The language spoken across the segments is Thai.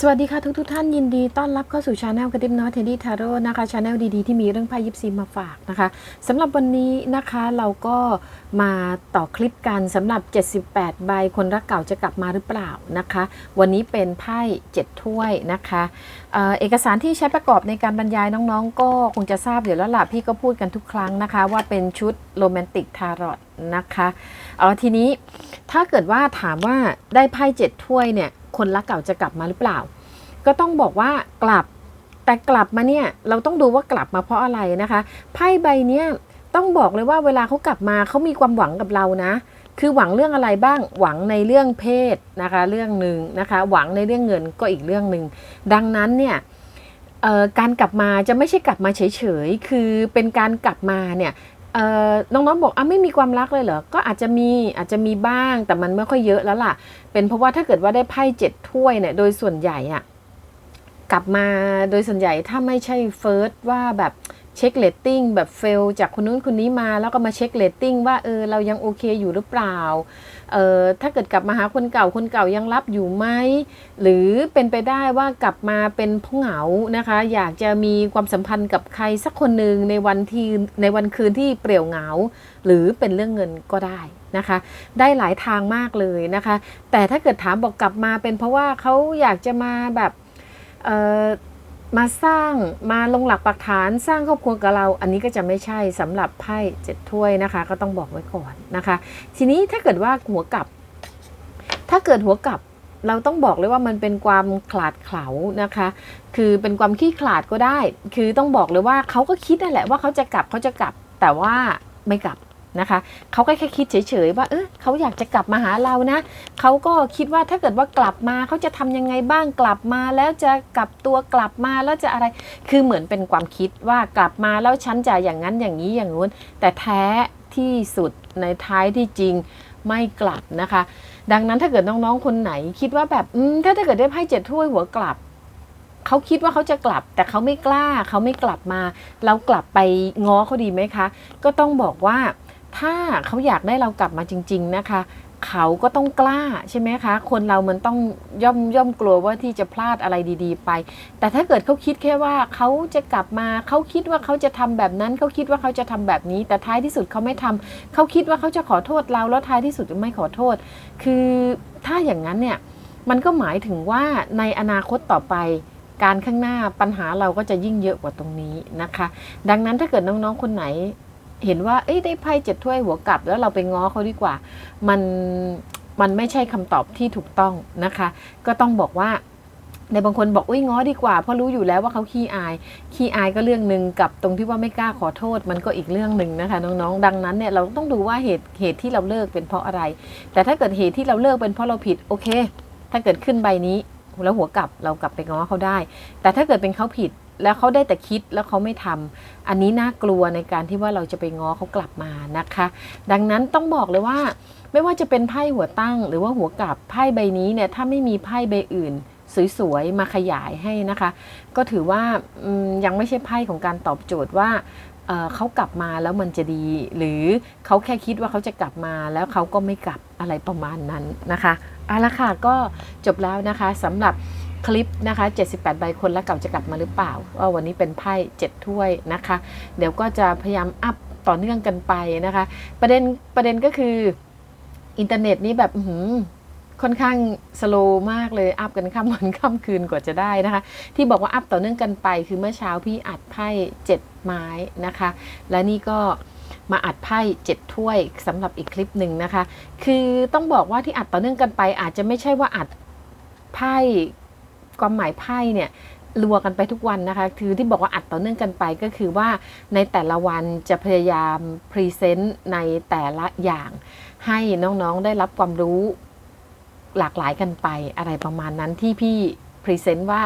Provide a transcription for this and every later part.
สวัสดีค่ะทุกทุกท่านยินดีต้อนรับเข้าสู่ช anel กระดิบน้อยเทดดี้ทาโร่นะคะช anel ดีๆ ที่มีเรื่องไพ่ยิปซีมาฝากนะคะสำหรับวันนี้นะคะเราก็มาต่อคลิปกันสำหรับ 78 ใบคนรักเก่าจะกลับมาหรือเปล่านะคะ วันนี้เป็นไพ่7ถ้วยนะคะเออเอกสารที่ใช้ประกอบในการบรรยายน้องๆ ก็คงจะทราบอยู่แล้วล่ะพี่ก็พูดกันทุกครั้งนะคะ ว่าเป็นชุดโรแมนติกทารอตนะคะเออทีนี้ถ้าเกิดว่าถามว่าได้ไพ่7ถ้วยเนี่ย คนรักเก่าจะกลับมาหรือเปล่า ก็ต้องบอกว่ากลับ แต่กลับมาเนี่ยเราต้องดูว่ากลับมาเพราะอะไรนะคะ ไพ่ใบเนี้ยต้องบอกเลยว่าเวลาเขากลับมาเขามีความหวังกับเรานะ คือหวังเรื่องอะไรบ้าง หวังในเรื่องเพศนะคะ เรื่องหนึ่งนะคะ หวังในเรื่องเงินก็อีกเรื่องหนึ่ง ดังนั้นเนี่ยการกลับมาจะไม่ใช่กลับมาเฉยๆ คือเป็นการกลับมาเนี่ย น้องๆบอกอะไม่มีความรักเลยเหรอ ก็อาจจะมีอาจจะมีบ้างแต่มันไม่ค่อยเยอะแล้วล่ะ เป็นเพราะว่าถ้าเกิดว่าได้ไพ่เจ็ดถ้วยเนี่ยโดยส่วนใหญ่อะกลับมาโดยส่วนใหญ่ถ้าไม่ใช่เฟิร์สว่าแบบ เช็คเลตติ้งแบบเฟลจากคนนู้นคนนี้มา แล้วก็มาเช็คเลตติ้งว่าเออเรายังโอเคอยู่หรือเปล่าเออถ้าเกิดกลับมาหาคนเก่าคนเก่ายังรับอยู่ไหมหรือเป็นไปได้ว่ากลับมาเป็นผู้เหงานะคะ อยากจะมีความสัมพันธ์กับใครสักคนหนึ่งในวันที่ในวันคืนที่เปลี่ยวเหงา หรือเป็นเรื่องเงินก็ได้นะคะ ได้หลายทางมากเลยนะคะ แต่ถ้าเกิดถามบอกกลับมาเป็นเพราะว่าเขาอยากจะมาแบบเออ มาสร้างมาลงหลักปักฐานสร้างครอบครัวกับเรา อันนี้ก็จะไม่ใช่สำหรับไพ่เจ็ดถ้วยนะคะ ก็ต้องบอกไว้ก่อนนะคะ ทีนี้ถ้าเกิดว่าหัวกลับ ถ้าเกิดหัวกลับเราต้องบอกเลยว่ามันเป็นความขลาดเขลานะคะ คือเป็นความขี้ขลาดก็ได้ คือต้องบอกเลยว่าเขาก็คิดนั่นแหละว่าเขาจะกลับเขาจะกลับ แต่ว่าไม่กลับ นะคะเขาก็แค่คิดเฉยๆว่าเออเขาอยากจะกลับมาหาเรานะเขาก็คิดว่าถ้าเกิดว่ากลับมาเขาจะทำยังไงบ้างกลับมา แล้วจะกลับตัวกลับมาแล้วจะอะไรคือเหมือนเป็นความคิดว่ากลับมาแล้วฉันจะอย่างนั้นอย่างนี้อย่างนู้น แต่แท้ที่สุดในท้ายที่จริงไม่กลับนะคะ ดังนั้นถ้าเกิดน้องๆคนไหนคิดว่าแบบถ้าถ้าเกิดได้ไพ่เจ็ดถ้วยหัวกลับเขาคิดว่าเขาจะกลับ แต่เขาไม่กล้าเขาไม่กลับมา เรากลับไปง้อเขาดีไหมคะ ก็ต้องบอกว่า ถ้าเขาอยากได้เรากลับมาจริง ๆ นะคะ เขาก็ต้องกล้าใช่ไหมคะ คนเรามันต้องย่อมย่อมกลัวว่าที่จะพลาดอะไรดี ๆ ไป แต่ถ้าเกิดเขาคิดแค่ว่าเขาจะกลับมาเขาคิดว่าเขาจะทำแบบนั้นเขาคิดว่าเขาจะทำแบบนี้ แต่ท้ายที่สุดเขาไม่ทำเขาคิดว่าเขาจะขอโทษเราแล้วท้ายที่สุดไม่ขอโทษ คือถ้าอย่างนั้นเนี่ยมันก็หมายถึงว่าในอนาคตต่อไปการข้างหน้าปัญหาเราก็จะยิ่งเยอะกว่าตรงนี้นะคะ ดังนั้นถ้าเกิดน้องๆคนไหน เห็นว่าเอ้ยได้ไพ่เจ็ดถ้วยหัวกลับ แล้วเราไปง้อเขาดีกว่า มันมันไม่ใช่คำตอบที่ถูกต้องนะคะ ก็ต้องบอกว่าในบางคนบอกอุ้ยง้อดีกว่าเพราะรู้อยู่แล้วว่าเขาขี้อาย ขี้อายก็เรื่องหนึ่งกับตรงที่ว่าไม่กล้าขอโทษ มันก็อีกเรื่องหนึ่งนะคะน้องๆ ดังนั้นเนี่ยเราต้องดูว่าเหตุเหตุที่เราเลิกเป็นเพราะอะไร แต่ถ้าเกิดเหตุที่เราเลิกเป็นเพราะเราผิดโอเค ถ้าเกิดขึ้นใบนี้แล้วหัวกลับเรากลับไปง้อเขาได้ แต่ถ้าเกิดเป็นเขาผิด แล้วเขาได้แต่คิดแล้วเขาไม่ทำอันนี้น่ากลัวในการที่ว่าเราจะไปง้อเขากลับมานะคะ ดังนั้นต้องบอกเลยว่า ไม่ว่าจะเป็นไพ่หัวตั้ง หรือว่าหัวกลับไพ่ใบนี้เนี่ยถ้าไม่มีไพ่ใบอื่นสวยๆมาขยายให้นะคะ ก็ถือว่ายังไม่ใช่ไพ่ของการตอบโจทย์ว่าเเขากลับมาแล้วมันจะดี หรือเขาแค่คิดว่าเขาจะกลับมาแล้วเขาก็ไม่กลับอะไรประมาณนั้นนะคะเอาละค่ะก็จบแล้วนะคะสำหรับ คลิปนะคะ 78 ใบคนแล้วเก่าจะกลับมาหรือเปล่าว่าวันนี้เป็นไพ่7ถ้วยนะคะ เดี๋ยวก็จะพยายามอัพต่อเนื่องกันไปนะคะ ประเด็นประเด็นก็คืออินเทอร์เน็ตนี้แบบค่อนข้างสโลว์มากเลย อัพกันข้ามวันข้ามคืนกว่าจะได้นะคะ ที่บอกว่าอัพต่อเนื่องกันไป คือเมื่อเช้าพี่อัดไพ่7ไม้นะคะ และนี่ก็มาอัดไพ่7ถ้วยสำหรับอีกคลิปหนึ่งนะคะ คือต้องบอกว่าที่อัดต่อเนื่องกันไป อาจจะไม่ใช่ว่าอัดไพ่ ความหมายไพ่เนี่ยรัวกันไปทุกวันนะคะ คือที่บอกว่าอัดต่อเนื่องกันไปก็คือว่าในแต่ละวันจะพยายามพรีเซนต์ในแต่ละอย่าง ให้น้องๆได้รับความรู้หลากหลายกันไปอะไรประมาณนั้นที่พี่พรีเซนต์ว่า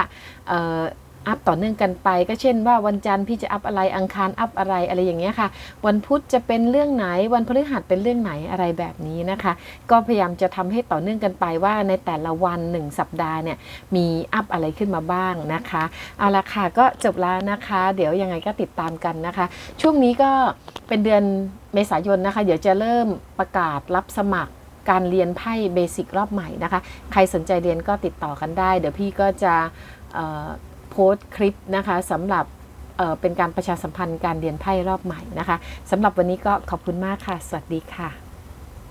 อัพต่อเนื่องกันไป ก็เช่นว่าวันจันทร์พี่จะอัพอะไรอังคารอัพอะไรอะไรอย่างเงี้ยค่ะ วันพุธจะเป็นเรื่องไหนวันพฤหัสเป็นเรื่องไหนอะไรแบบนี้นะคะ ก็พยายามจะทำให้ต่อเนื่องกันไปว่าในแต่ละวันหนึ่งสัปดาห์เนี่ยมีอัพอะไรขึ้นมาบ้างนะคะเอาละค่ะก็จบแล้วนะคะ เดี๋ยวยังไงก็ติดตามกันนะคะ ช่วงนี้ก็เป็นเดือนเมษายนนะคะ เดี๋ยวจะเริ่มประกาศรับสมัครการเรียนไพ่เบสิกรอบใหม่นะคะ ใครสนใจเรียนก็ติดต่อกันได้ เดี๋ยวพี่ก็จะ พสต์คลิปนะคะสำหรับเเป็นการประชาสัมพันธ์การเรียนไพ่รอบใหม่นะคะสำหรับวันนี้ก็ขอบคุณมากค่ะ สวัสดีค่ะ